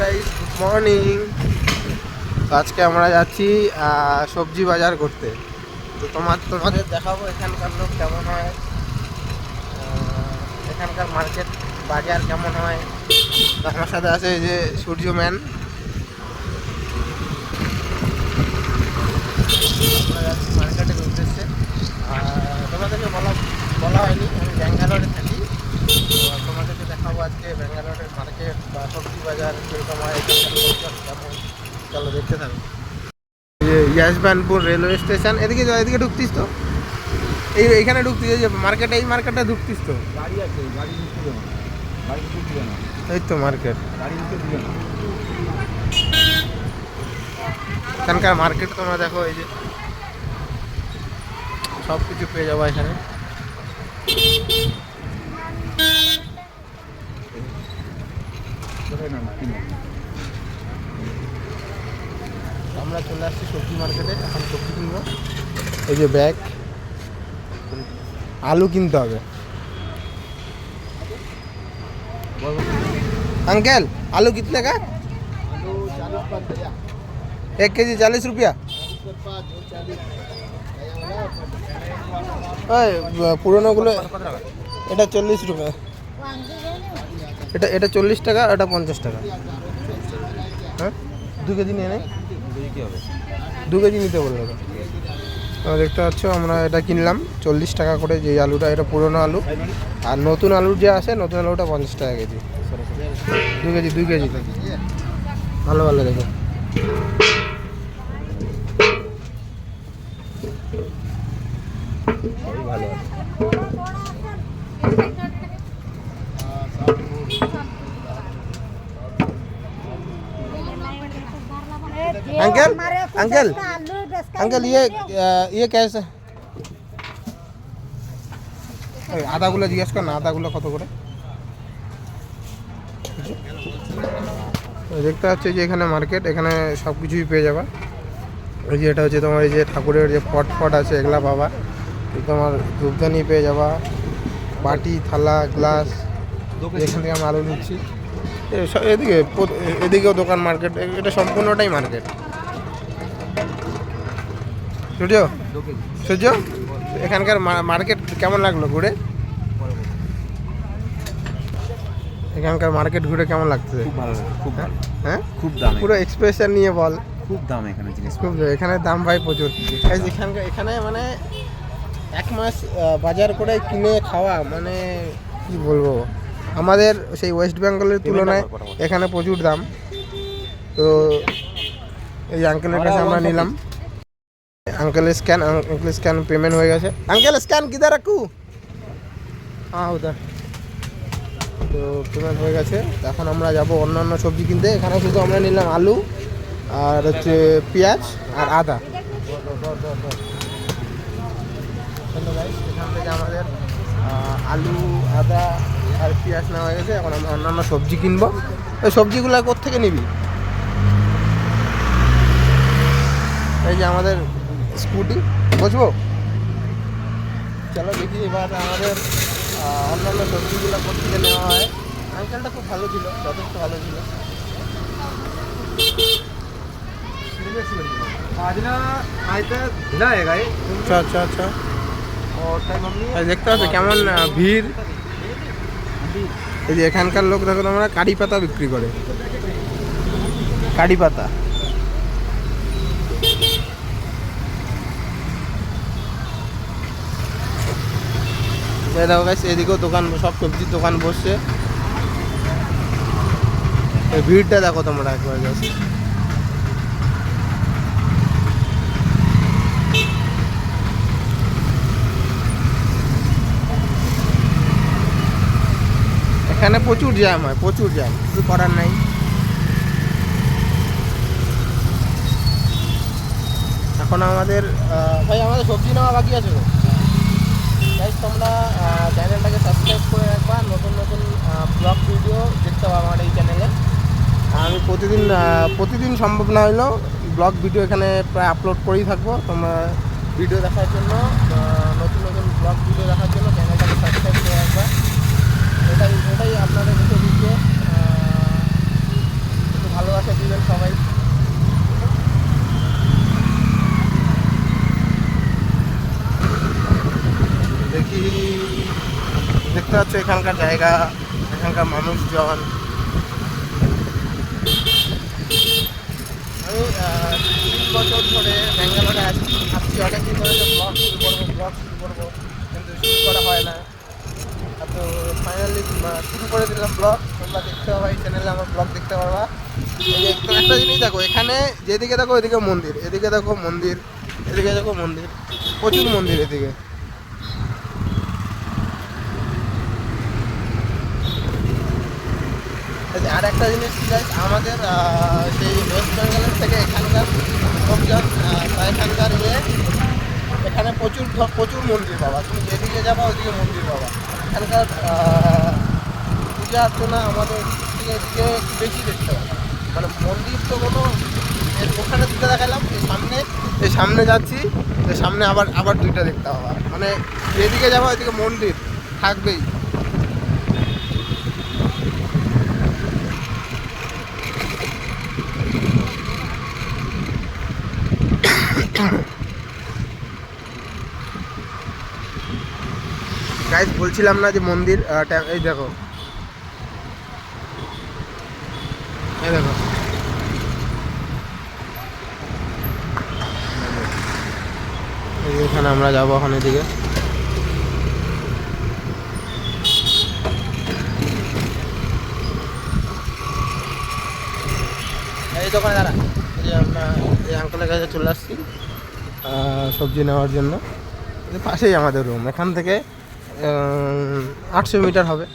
Guys good morning আজকে আমরা যাচ্ছি সবজি বাজার করতে। তো তোমার, তোমাদের দেখাবো এখানকার লোক কেমন হয়। এখানকার মার্কেট বাজার কেমন হয়। তো আমার সাথে আছে যে সূর্য ম্যান মার্কেটের উদ্দেশ্যে। তোমাদেরকে বলা বলা হয়নি, আমি ব্যাঙ্গালোরে থাকি। তো দেখাবো আজকে ব্যাঙ্গালোরের মার্কেট বা সবজি বাজার কীরকম হয় চলো দেখতে থাকো। ইয়াসবানপুর রেলওয়ে স্টেশন এদিকে এদিকে ঢুকতিস তো? এই এইখানে ঢুকতিস এই যে মার্কেটে এই মার্কেটে ঢুকতিস তো? গাড়ি আছে গাড়ি ঢুকতে গাড়ি ঢুকতে এই তো মার্কেট। গাড়ি ঢুকতে দিবে না। এখানকার মার্কেট তোমরা দেখো এই যে সব কিছু পেয়ে যাব এখানে। কোথায় না না কিনে আমরা চলে আসছি সবজি মার্কেটে এখন সবজি কিনবো এই যে ব্যাগ আলু কিনতে হবে अंकल आलू कितने का एक के जी चालीस रुपया ওই পুরোনোগুলো এটা চল্লিশ টাকা এটা এটা চল্লিশ টাকা এটা পঞ্চাশ টাকা। হ্যাঁ? দু কেজি নিয়ে নেই দু কেজি নিতে বলল দেখতে পাচ্ছ, আমরা এটা কিনলাম। চল্লিশ টাকা করে যে আলুটা, এটা পুরনো আলু। আর নতুন আলুর যে আছে, নতুন আলুটা পঞ্চাশ টাকা কেজি। দু কেজি দুই কেজি। ভালো ভালো দেখো সবই ভালো আছে अंकल अंकल अंकल ये अ, ये कैसे ওই আদাগুলো জিজ্ঞেস কর না আদাগুলো কত করে ওই দেখতে পাচ্ছ যে এখানে মার্কেট এখানে সব কিছুই পেয়ে যাবা ওই যে এটা হচ্ছে তোমার এই যে ঠাকুরের যে পট ফট আছে এগুলা পাবা এই তোমার ধূপদানি পেয়ে যাবা বাটি থালা গ্লাস এখান থেকে আমি আলু নিচ্ছি এ স- এদিকে পো- এদিকেও দোকান মার্কেট এটা সম্পূর্ণটাই মার্কেট সূর্য সূর্য এখানকার মার্কেট কেমন লাগল ঘুরে? এখানকার মার্কেট ঘুরে কেমন লাগতেছে খুব ভালো খুব ভালো। হ্যাঁ? খুব দাম। পুরো এক্সপ্রেশন নিয়ে বল। খুব দাম এখানে জিনিস। খুব এখানে দাম ভাই প্রচুর। এখানকার এখানে মানে এক মাস বাজার করে কিনে খাওয়া মানে কি বলব? আমাদের সেই ওয়েস্ট বেঙ্গলের তুলনায় এখানে প্রচুর দাম। তো এই আঙ্কেলের কাছে আমরা নিলাম। Uncle scan uncle scan payment হয়ে গেছে। আঙ্কেল স্ক্যান কিদার রাখু হ্যাঁ ওদার তো পেমেন্ট হয়ে গেছে। এখন আমরা যাব অন্যান্য সবজি কিনতে। এখানে শুধু আমরা নিলাম আলু আর হচ্ছে পেঁয়াজ আর আদা। এখান থেকে আমাদের আলু আদা আর পেঁয়াজ নেওয়া হয়ে গেছে। এখন আমরা অন্যান্য সবজি কিনবো। ওই সবজিগুলো কোথেকে নিবি? এই যে আমাদের স্কুটি বুঝবো চলো দেখি এবার আমাদের আহ, অন্যান্য সবজিগুলো কোথেকে নেওয়া হয় আঙ্কেলটা খুব ভালো ছিল যথেষ্ট ভালো ছিল आज ना आज तो ढीला है गाड़ी আচ্ছা আচ্ছা আচ্ছা और टाइम हमने আর দেখতে পাচ্ছ কেমন আহ, ভিড় এই যে এখানকার লোক দেখো তোমরা কারি পাতা বিক্রি করে কারি পাতা দেখো গাছ এদিকেও দোকান, সব সবজির দোকান বসছে। ভিড়টা দেখো তোমরা একবার জাস্ট এখানে প্রচুর জ্যাম হয়, প্রচুর জ্যাম, কিছু করার নাই। এখন আমাদের ভাই, আমাদের সবজি নেওয়া বাকি আছে তো? গাইজ তোমরা চ্যানেলটাকে সাবস্ক্রাইব করে রাখবা। নতুন নতুন ব্লগ ভিডিও দেখতে পাবো আমার এই চ্যানেলে আমি প্রতিদিন প্রতিদিন সম্ভব না হলেও ব্লগ ভিডিও এখানে প্রায় আপলোড করেই থাকব। তোমরা ভিডিও দেখার জন্য নতুন নতুন ব্লগ ভিডিও দেখার জন্য চ্যানেলটাকে সাবস্ক্রাইব করে রাখবা। এটাই এটাই আপনাদের কাছে ভিডিও পাচ্ছ এখানকার জায়গা, এখানকার মানুষজন। আমি তিন বছর ধরে ব্যাঙ্গালোরে আছি। ভাবছি অনেকদিন ধরে যে ব্লগ শুরু করব ব্লগ শুরু করব, কিন্তু শুরু করা হয় না। তো ফাইনালি শুরু করে দিলাম ব্লগ তোমরা দেখতে পাবা, এই চ্যানেলে আমার ব্লগ দেখতে পারবা একটা জিনিস দেখো, এখানে যেদিকে দেখো এদিকে মন্দির, এদিকে দেখো মন্দির, এদিকে দেখো মন্দির, প্রচুর মন্দির এদিকে এই যে আর একটা জিনিস guys, আমাদের সেই ওয়েস্ট বেঙ্গলের থেকে এখানকার লোকজন এখানকার ইয়ে এখানে প্রচুর প্রচুর মন্দির পাবা তুমি যেদিকে যাবা ওইদিকে মন্দির পাবা এখানকার পূজা অর্চনা আমাদের এদিকে একটু বেশি দেখতে পাবা মানে মন্দির তো কোনো ওখানে দুটো দেখালাম এই সামনে এই সামনে যাচ্ছি সামনে আবার আবার দুইটা দেখতে পাবা মানে যেদিকে যাব ওইদিকে মন্দির থাকবেই। গাইজ বলছিলাম না যে মন্দির এই দেখো। এই দেখো। এখানে আমরা যাব এখন এদিকে। এই দোকানে দাঁড়া। আমরা এই কাছে চলে আসছি সবজি নেওয়ার জন্য। পাশেই আমাদের রুম এখান থেকে আটশো মিটার হবে।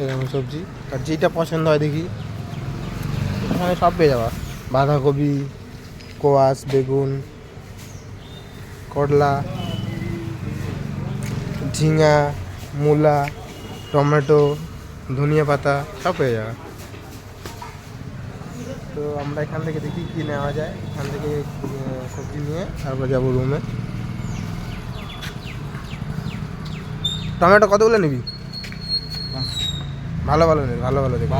এরকম সবজি। আর যেটা পছন্দ হয় দেখি। এখানে সব পেয়ে যাওয়া বাঁধাকপি, কোয়াশ, বেগুন, করলা, ঝিঙা, মূলা, টমেটো, ধনিয়া পাতা সব পেয়ে যাওয়া তো আমরা এখান থেকে দেখি কি নেওয়া যায়। এখান থেকে সবজি নিয়ে তারপর যাব রুমে টমেটো কতগুলো নিবি? ভালো ভালো নেই ভালো ভালো দেখি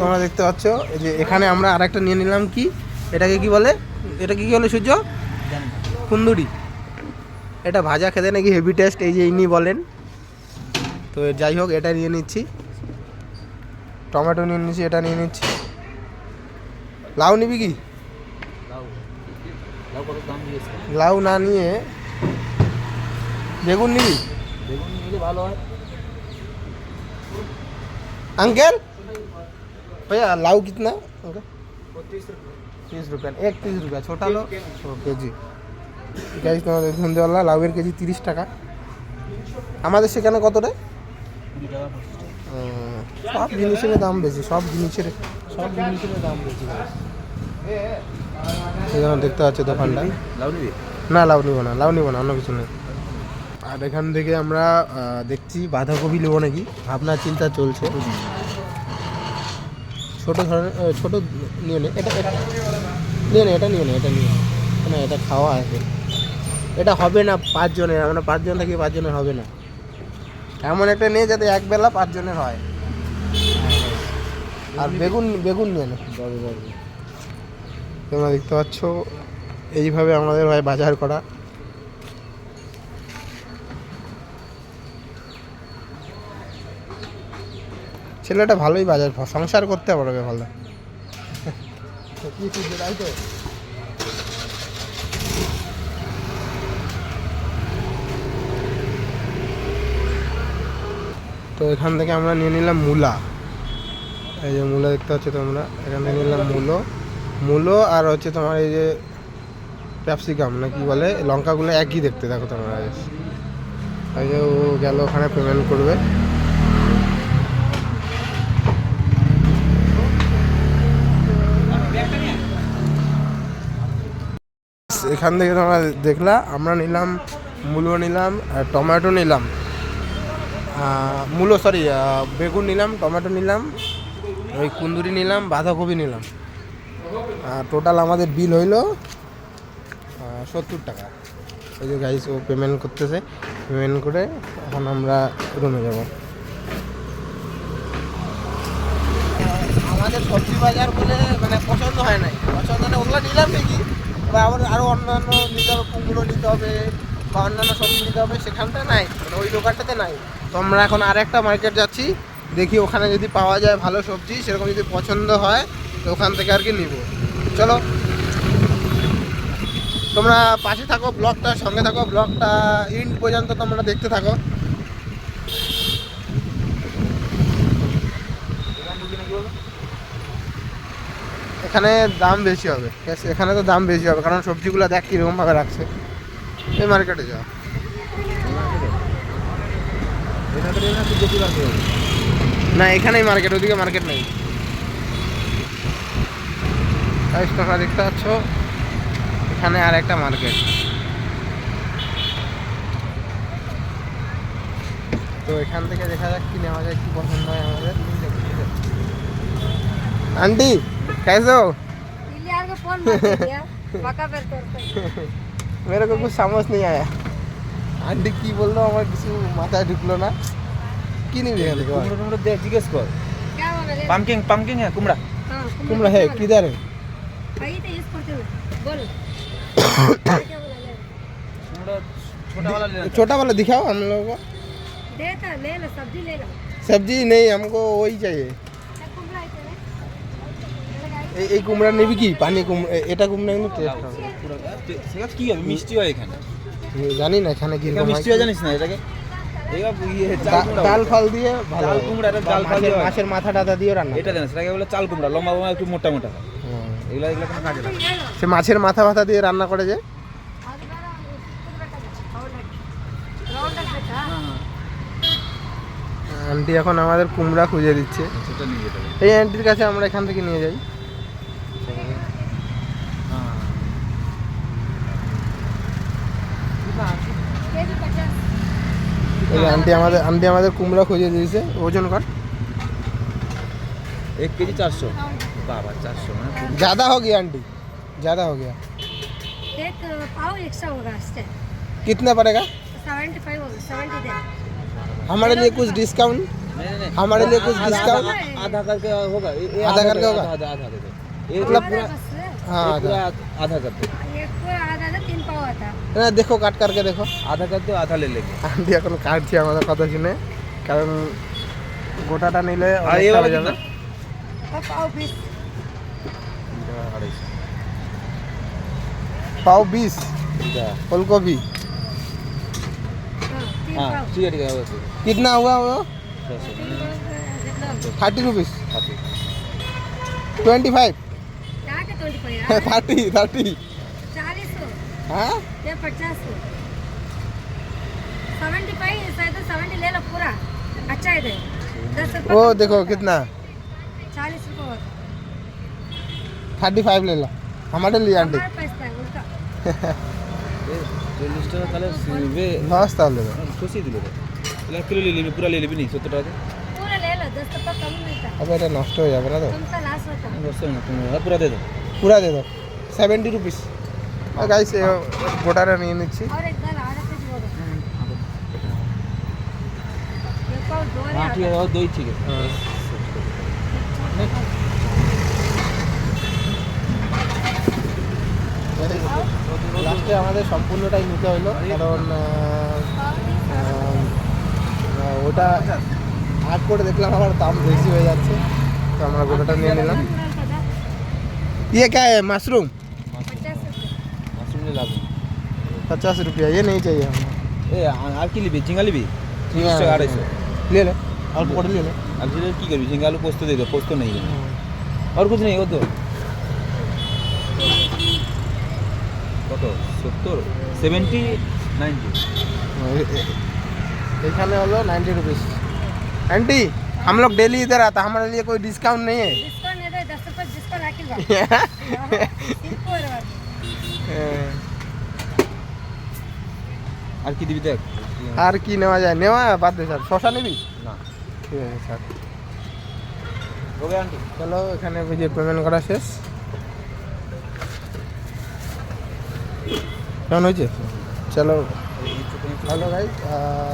তোমরা দেখতে পাচ্ছ এই যে এখানে আমরা আরেকটা নিয়ে নিলাম কি? এটাকে কি বলে? এটা কি কি বলে সূর্য? কুন্দুরি। এটা ভাজা খেতে নাকি হেভি টেস্ট এই যে ইনি বলেন। তো যাই হোক এটা নিয়ে নিচ্ছি। টমেটো নিয়ে নিচ্ছি এটা নিয়ে নিচ্ছি। লাউ নিবি কি? লাউ। লাউ কত দাম দিয়েছে লাউ না নিয়ে বেগুন নিবি বেগুন নিলে ভালো হয় अंकल भैया लाऊ कितना अंकल तीस रुपया एक तीस रुपया छोटा लो ও কেজি গাইজ তোমাদের সন্ধ্যেবেলা লাউয়ের কেজি তিরিশ টাকা আমাদের সেখানে কত রে কুড়ি টাকা পঁচিশ টাকা। উম, সব জিনিসের দাম বেশি সব জিনিসের সব জিনিসের দাম বেশি সেখানে দেখতে পাচ্ছ দোকানটা। না লাউ নিব না লাউ নিব না অন্য কিছু নেই। আর এখান থেকে আমরা দেখছি বাঁধাকপি নেব নাকি? ভাবনা চিন্তা চলছে। ছোটো ধরনের ছোটো নিয়ে নে এটা এটা নিয়ে নে এটা নিয়ে নে এটা নিয়ে না। এটা খাওয়া আছে। এটা হবে না পাঁচজনের আমরা পাঁচজন থাকি পাঁচজনের হবে না। এমন একটা নিয়ে যাতে একবেলা পাঁচজনের হয়। আর বেগুন বেগুন নিয়ে নে। তোমরা দেখতে পাচ্ছ, এইভাবে আমাদের হয় বাজার করা। ছেলেটা ভালোই বাজার সংসার করতে পারবে ভালো। তো তো এখান থেকে আমরা নিয়ে নিলাম মূলা। এই যে মূলা দেখতে পাচ্ছ তোমরা, এখান থেকে নিলাম মূলো। মূলো আর হচ্ছে তোমার এই যে ক্যাপসিকাম, না কি বলে? লঙ্কাগুলো একই দেখতে, দেখো তোমরা যে। ও গেল ওখানে পেমেন্ট করবে। এখান থেকে তোমরা দেখলা, আমরা নিলাম, মূলো নিলাম টমেটো নিলাম। মূলো সরি বেগুন নিলাম, টমেটো নিলাম ওই কুন্দুরি নিলাম, বাঁধাকপি নিলাম। টোটাল আমাদের বিল হইল সত্তর টাকা। ওই যে গাইস ও পেমেন্ট করতেছে। পেমেন্ট করে এখন আমরা রুমে যাব। আমাদের সবজি বাজার বলে মানে পছন্দ হয় নাই। পছন্দ না ওগুলো নিলাম নাকি বা আবার আরও অন্যান্য নিতে হবে, কুমড়ো নিতে হবে, বা অন্যান্য সবজি নিতে হবে, সেখানটা নাই। মানে ওই দোকানটাতে নাই। তো আমরা এখন আর একটা মার্কেট যাচ্ছি। দেখি ওখানে যদি পাওয়া যায় ভালো সবজি, সেরকম যদি পছন্দ হয় ওখান থেকে আর কি নিব। চলো। তোমরা পাশে থাকো, ব্লগটা, সঙ্গে থাকো, ব্লগটা ইন্ড পর্যন্ত তোমরা দেখতে থাকো। এখানে দাম বেশি হবে এখানে তো দাম বেশি হবে, কারণ সবজিগুলো দেখ কীরকমভাবে রাখছে। এই মার্কেটে যাও। না, এখানেই মার্কেট ওদিকে মার্কেট নেই। সাতাইশ টাকা দেখতে পাচ্ছ। এখানে আর একটা মার্কেট। তো এখান থেকে দেখা যাক কি নেওয়া যায় কি পছন্দ হয় আমাদের। আন্টি कैसे কুমড়া হ্যাঁ কি বলল? আমার কিছু মাথায় ঢুকলো না। কি নিবি দেখ জিজ্ঞেস কর। পামকিং পামকিং হ্যাঁ কুমড়া কুমড়া किधर है ಐತೆ ಇಸ್ಕೊಡ್ತೀನಿ बोल क्या बोला ले কুমড়ো ছোটা वाला ले छोटा वाला दिखाओ हम लोगों को देता ले लो सब्जी ले लो सब्जी नहीं हमको वही चाहिए क्या कुमड़ा ಐತೆ रे? এলাকা ಐತೆ? এই এই কুমড়া নিবি কি পানি কুমড়া এটা কুমড়া কিন্তু টেস্ট হবে সেটা কি হবে মিষ্টি হয় এখানে আমি জানি না এখানে কি এখানে মিষ্টি হয় জানিস না এটাকে এটা ইয়ে চাল কুমড়া ডাল বলে। ফাল দিয়ে ভালো ডাল হবে। কুমড়া, এটা বা ডাল ফাল মাছের- দিয়ে হয়। মাছের মাথা টাথা দিয়ে রান্না এটা জানিস এটাকে বলে চাল কুমড়া লম্বা লম্বা একটু মোটা মোটা হয় হুম। এগুলো এগুলো কোনো কাজে লাগে সে মাছের মাথা ভাথা দিয়ে রান্না করে যে? হ্যাঁ। আন্টি এখন আমাদের কুমড়া খুঁজে দিচ্ছে। এই আন্টির কাছে আমরা এখান থেকে নিয়ে যাই। এই আন্টি আমাদের আন্টি আমাদের কুমড়া খুঁজে দিয়েছে। ওজন কর। এক কেজি চারশো। बाबा चार सौ में ज़्यादा हो गया आंटी. ज़्यादा हो गया. एक पाव एक सौ होगा कितना पड़ेगा? सेवेंटी फाइव होगा सेवेंटी हमारे लिए कुछ डिस्काउंट हमारे लिए कुछ डिस्काउंट आधा करके होगा। आधा करके होगा? आधा आधा करके। मतलब हाँ। आधा। करते না आधा কাট কাটকে দেখো আধা কাট দিও আধা লেলে আমি এখন কাটছি আমাদের কথা শুনে কারণ গোটাটা নিলে অনেকটা पापा ऑफ़िस कितना और पाव बीस अढ़ाई सौ পাও বিশ क्या ফুলকপি हाँ तीन हाँ पाव ठीक है ठीक है वैसे कितना हुआ वो छः सौ तीन पाव जितना থার্টি রুপিস काफी টোয়েন্টি ফাইভ क्या के ट्वेंटी फाइव থার্টি থার্টি चालीस হ্যাঁ ये पचास सेवेंटी फाइव शायद सेवेंटी ले लो पूरा अच्छा है दे दस रुपये वो कम देखो होगा। कितना चालीस रुपये होता থার্টি ফাইভ নিলাম আমারটা নিয়ে আন্টি চল্লিশ টাকা তাহলে সিলবে নশ তাহলে। খুশি দিল তাহলে কিলো নি সত্তর টাকা এটা নষ্ট হয়ে যাবে না তো? নষ্ট দে দাও। পুরা দে দাও। গাইস গোটাটা নিয়ে নিচ্ছি। দই ঠিক আছে। হ্যাঁ। লাস্টে আমাদের সম্পূর্ণটাই নিতে হলো কারণ আহ, আহ, ওটা আগ করে দেখলাম আবার দাম বেশি হয়ে যাচ্ছে তো আমরা গোটাটা নিয়ে নিলাম ये क्या है मशरूम पचास रुपये मासूम ले लाभ पचास रुपया ये नहीं चाहिए हमें ए আর কি লিবি ঝিঙ্গা লিবি তিরিশ টাকা আড়াইশো ले ले অল্প করে ले ले আর যেটা কি করবি ঝিঙ্গা আলু পোস্ত দিয়ে দে পোস্ত নেই আর कुछ नहीं वो तो কত? সত্তর? সেভেন্টি নাইনটি এখানে হলো নাইन्टी রুপিস आंटी हम लोग डेली इधर आता हमारे लिए कोई डिस्काउंट नहीं है। डिस्काउंट नहीं दस रुपये डिस्काउंट हाकिल আর কি দিবি দেখ? আর কি নেওয়া যায়? নেওয়া বাদ দে স্যার। শশা নিবি? না। ঠিক আছে স্যার। Okay aunty. চলো এখানে পেমেন্ট করা শেষ। কেমন হয়েছে? চলো। হ্যালো ভাই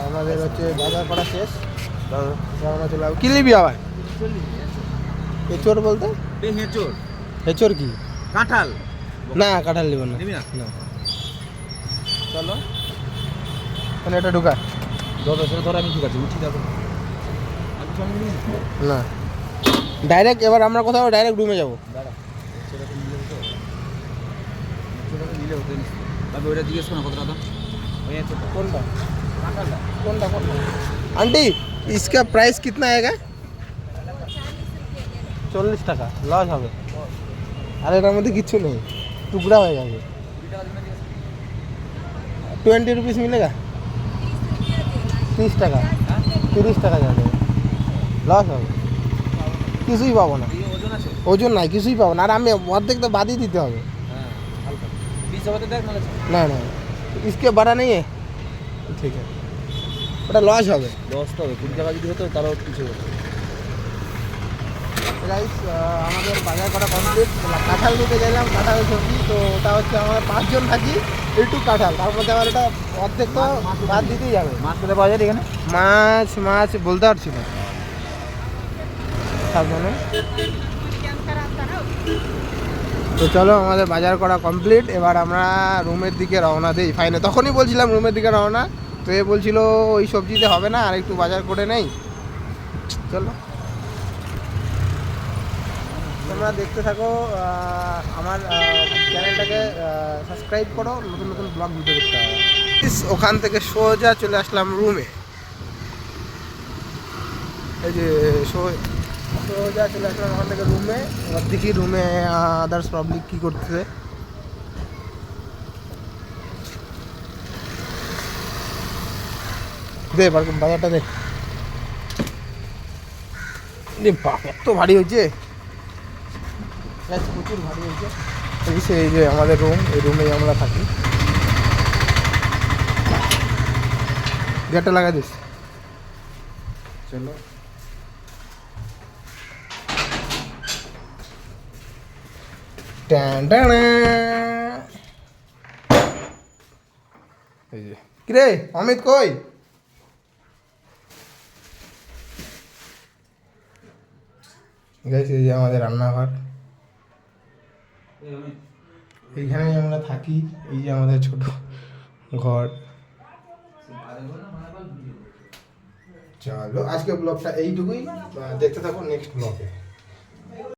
আমাদের হচ্ছে বাজার করা শেষ। আমরা চলে কি নিবি আবার? এচোর বলতে? হেঁচোর। হেচোর কি? কাঁঠাল। না কাঁঠাল নেব না। না? চলো। মানে এটা ঢুকা। ধরো সেটা ধরো আমি ঠিক আছে উঠি যাব আমি সঙ্গে নিবি? না। ডাইরেক্ট এবার আমরা কোথাও ডাইরেক্ট রুমে যাব। দাঁড়া নিলে হতো। তবে ওটা জিজ্ঞেস করো না কত টাকা ওই আছে তো কোনটা কাঁঠালটা কোনটা কোনটা आंटी इसका प्राइस कितना आएगा চল্লিশ টাকা লস হবে আর এটার মধ্যে কিচ্ছু নেই টুকরা হয়ে যাবে টোয়েন্টি রুপিস মিলেগা তিরিশ টাকা তিরিশ টাকা যাবে লস হবে কিছুই পাবো না এই ওজন আছে ওজন নাই কিছুই পাবো না আর আমি অর্ধেক তো বাদই দিতে হবে না না इसके बड़ा नहीं है ঠিক আছে ওটা লস হবে দশ তো হবে কুড়ি টাকা যদি হতো তারও কিছু হতো রাইস আমাদের বাজার করা কমপ্লিট কাঁঠাল নিতে গেলাম কাঁঠালের সবজি তো ওটা হচ্ছে আমরা পাঁচজন থাকি একটু কাঁঠাল তার মধ্যে আমার এটা অর্ধেক তো বাদ দিতেই যাবে মাছ কোথায় পাওয়া যায় এখানে মাছ মাছ বলতে পারছি না সাবধানে তো চলো আমাদের বাজার করা কমপ্লিট এবার আমরা রুমের দিকে রওনা দিই। ফাইনে তখনই বলছিলাম রুমের দিকে রওনা। তো এ বলছিল, ওই সবজিতে হবে না, আর একটু বাজার করে নেই। চলো। তোমরা দেখতে থাকো আমার চ্যানেলটাকে সাবস্ক্রাইব করো, নতুন নতুন ব্লগ ভিডিও দেখতে হবে। ওখান থেকে সোজা চলে আসলাম রুমে এই যে ওখান থেকে রুমে এবার দেখি রুমে আদার্স পাবলিক কী করতেছে। দে বাজারটা দে এত ভারী হয়েছে। প্রচুর ভারী হয়েছে। এই যে আমাদের রুম এই রুমেই আমরা থাকি। গেটটা লাগাই দিস। চলো। এই যে কিরে অমিত কই? এই যে আমাদের রান্নাঘর। এইখানেই আমরা থাকি এই যে আমাদের ছোট ঘর। চলো আজকে ব্লগটা এইটুকুই। দেখতে থাকো নেক্সট ব্লগে